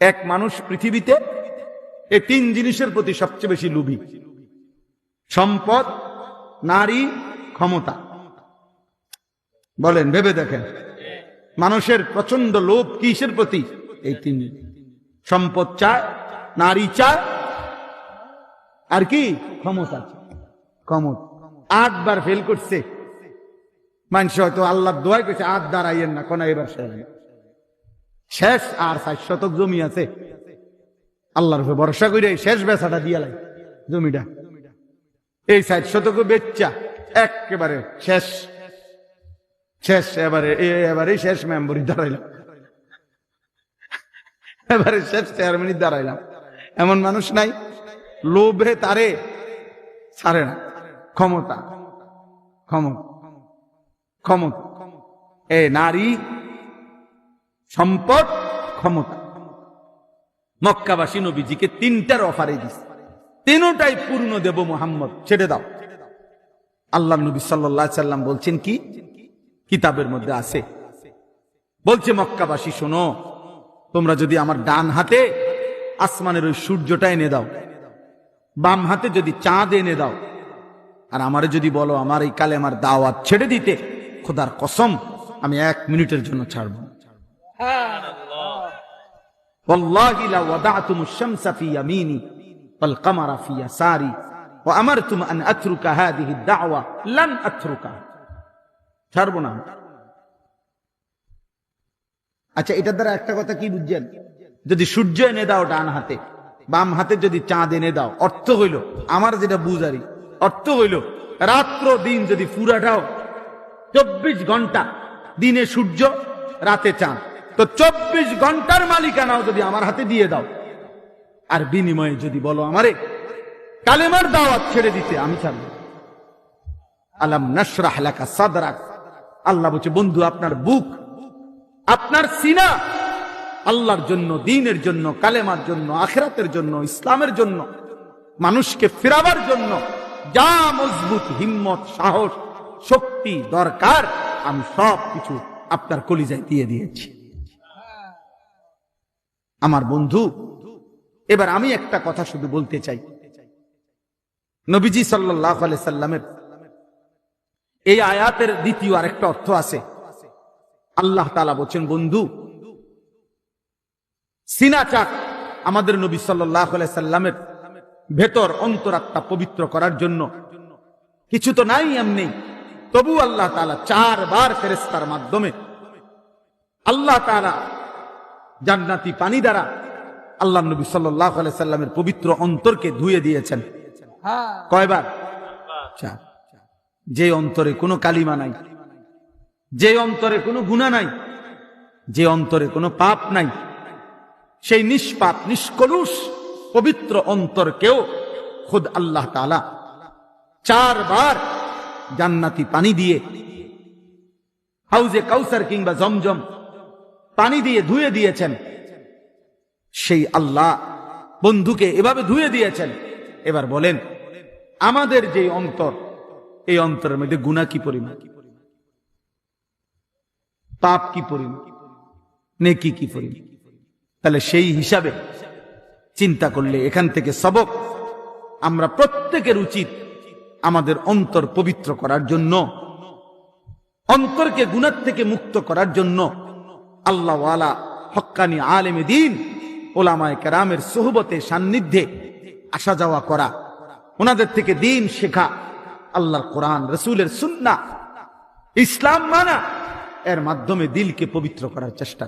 এক মানুষ পৃথিবীতে এই তিন জিনিসের প্রতি সবচেয়ে বেশি লোভী। সম্পদ, নারী, ক্ষমতা। বলেন, ভেবে দেখেন। মানুষের প্রচণ্ড লোভ কিসের প্রতি? এই তিন সম্পদ চায়, নারী চায়, আর কি? ক্ষমতা। ক্ষমতা। আটবার ফেল করছে। মানুষ হয়তো আল্লাহ দোয়াই করছে আট দাঁড়াইয়েন না, কোন এবার শেষ শেষ আর ষাট শতক জমি আছে। আল্লাহর উপরে ভরসা করে শেষ বেচাটা দিয়ে লাই জমিটা। এই ষাট শতক বেচ্চা একেবারে শেষ। শেষ, এবারে এবারে শেষ মেম্বরি দাঁড়াইলাম। এবারে শেষ চেয়ারম্যানই দাঁড়াইলাম। এমন মানুষ নাই, লোভে তারে ছাড়ে না। ক্ষমতা ক্ষমতা ক্ষমতা। এ নারী সম্পদ, ক্ষমতা। মক্কাবাসী নবীজিকে তিনটার অফারে দিছে। তিনটাই পূর্ণ দেব মোহাম্মদ, ছেড়ে দাও। আল্লাহ নবী সাল্লাম বলছেন কি? কিতাবের মধ্যে আছে। বলছে, মক্কাবাসী, শোনো, তোমরা যদি আমার ডান হাতে আসমানের ওই সূর্যটা এনে দাও, বাম হাতে যদি চাঁদ এনে দাও, আর আমারে যদি বলো, আমার এই কালে আমার দাওয়াত ছেড়ে দিতে, খোদার কসম, আমি এক মিনিটের জন্য ছাড়ব। والله لو وضعتم الشمس في يميني والقمر في يساري وأمرتم أن أترك هذه الدعوة لن أتركها ছাড়ব না আচ্ছা এটার দ্বারা একটা কথা কি বুঝছেন যদি সূর্য এনে দাও ডান হাতে বাম হাতে যদি চাঁদ এনে দাও অর্থ হইল আমার যেটা বুঝারি অর্থ হইল রাত্র দিন যদি পুরাটাও চব্বিশ ঘন্টা দিনে সূর্য রাতে চাঁদ তো চব্বিশ ঘণ্টার মালিকানাও যদি আমার হাতে দিয়ে দাও। আর বিনিময়ে যদি বলো আমারে, কালেমার দাওয়াত ছেড়ে দিতে আমি ছাড়ব আলাম নশরাহ লাকা সাদরাক। আল্লাহ বলছে, বন্ধু, আপনার বুক, আপনার সিনা আল্লাহর জন্য, দিনের জন্য, কালেমার জন্য, আখেরাতের জন্য, ইসলামের জন্য, মানুষকে ফেরাবার জন্য যা মজবুত হিম্মত, সাহস, শক্তি, দরকার, আমি সব কিছু আপনার কলিজায় দিয়ে দিয়েছি। আমার বন্ধু, এবার আমি একটা কথা শুধু বলতে চাই। নবীজি সাল্লাহ সাল্লামের এই আয়াতের দ্বিতীয় আরেকটা অর্থ আছে। আল্লাহ তালা বলছেন, বন্ধু, সিনা চাক আমাদের নবী সাল্লাহ সাল্লামের ভেতর অন্তরাত্মা পবিত্র করার জন্য। কিছু তো নাই এমনি। তবু আল্লাহ তালা চারবার ফেরেস্তার মাধ্যমে আল্লাহ তালা জান্নাতি পানি দ্বারা আল্লাহ নবী সাল্লামের পবিত্র অন্তরকে ধুয়ে দিয়েছেন। কয়বার? যে অন্তরে কোনো কালিমা নাই, যে অন্তরে কোনো গুণা নাই, যে অন্তরে কোনো পাপ নাই, সেই নিষ্পাপ, নিষ্কলুষ, পবিত্র অন্তরকেও খুদ আল্লাহ তালা চারবার জান্নাতি পানি দিয়ে হাউজে কাউসার কিংবা জমজম পানি দিয়ে ধুয়ে দিয়েছেন। সেই আল্লাহ বন্ধুকে এভাবে ধুয়ে দিয়েছেন। এবার বলেন, আমাদের যে অন্তর, এই অন্তরের মধ্যে গুণা কি পরিমাণ? পাপ কি পরিমাণ? নেকি কি পরিমাণ? তাহলে সেই হিসাবে চিন্তা করলে এখান থেকে সবক আমরা প্রত্যেকের উচিত আমাদের অন্তর পবিত্র করার জন্য, অন্তরকে গুণার থেকে মুক্ত করার জন্য আল্লাহওয়ালা, হক্কানি আলেমে দিন, ওলামায় কেরামের সোহবতে সান্নিধ্যে আসা যাওয়া করা। ওনাদের থেকে দিন শেখা, আল্লাহর কোরআন, রসুলের সুন্না ইসলাম মানা, এর মাধ্যমে দিলকে পবিত্র করার চেষ্টা